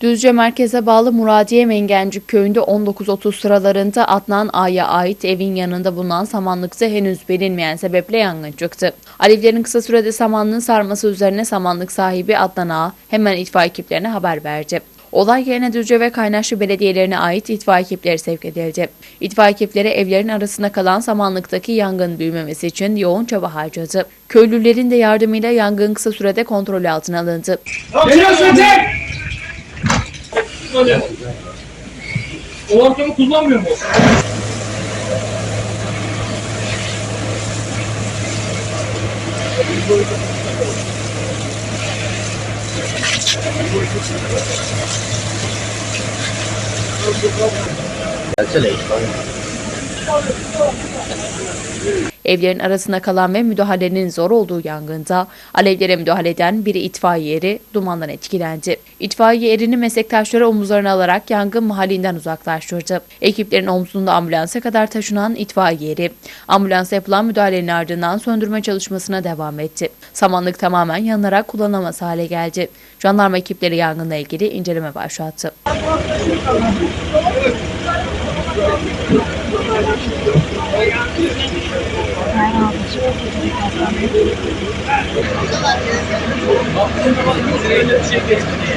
Düzce merkeze bağlı Muradiye Mengencik köyünde 19.30 sıralarında Adnan A'ya ait evin yanında bulunan samanlıkta henüz bilinmeyen sebeple yangın çıktı. Alevlerin kısa sürede samanlığın sarması üzerine samanlık sahibi Adnan A hemen itfaiye ekiplerine haber verdi. Olay yerine Düzce ve Kaynaşlı belediyelerine ait itfaiye ekipleri sevk edildi. İtfaiye ekipleri evlerin arasında kalan samanlıktaki yangın büyümemesi için yoğun çaba harcadı. Köylülerin de yardımıyla yangın kısa sürede kontrol altına alındı. Geliyorsun ortamı kullanmıyor mu? 这里可以。Evlerin arasında kalan ve müdahalenin zor olduğu yangında alevlere müdahale eden biri itfaiye eri dumandan etkilendi. İtfaiye erini meslektaşları omuzlarına alarak yangın mahallinden uzaklaştırdı. Ekiplerin omzunda ambulansa kadar taşınan itfaiye eri ambulansa yapılan müdahalenin ardından söndürme çalışmasına devam etti. Samanlık tamamen yanarak kullanılamaz hale geldi. Jandarma ekipleri yangınla ilgili inceleme başlattı. 私の場合は、これでチェックしてみる。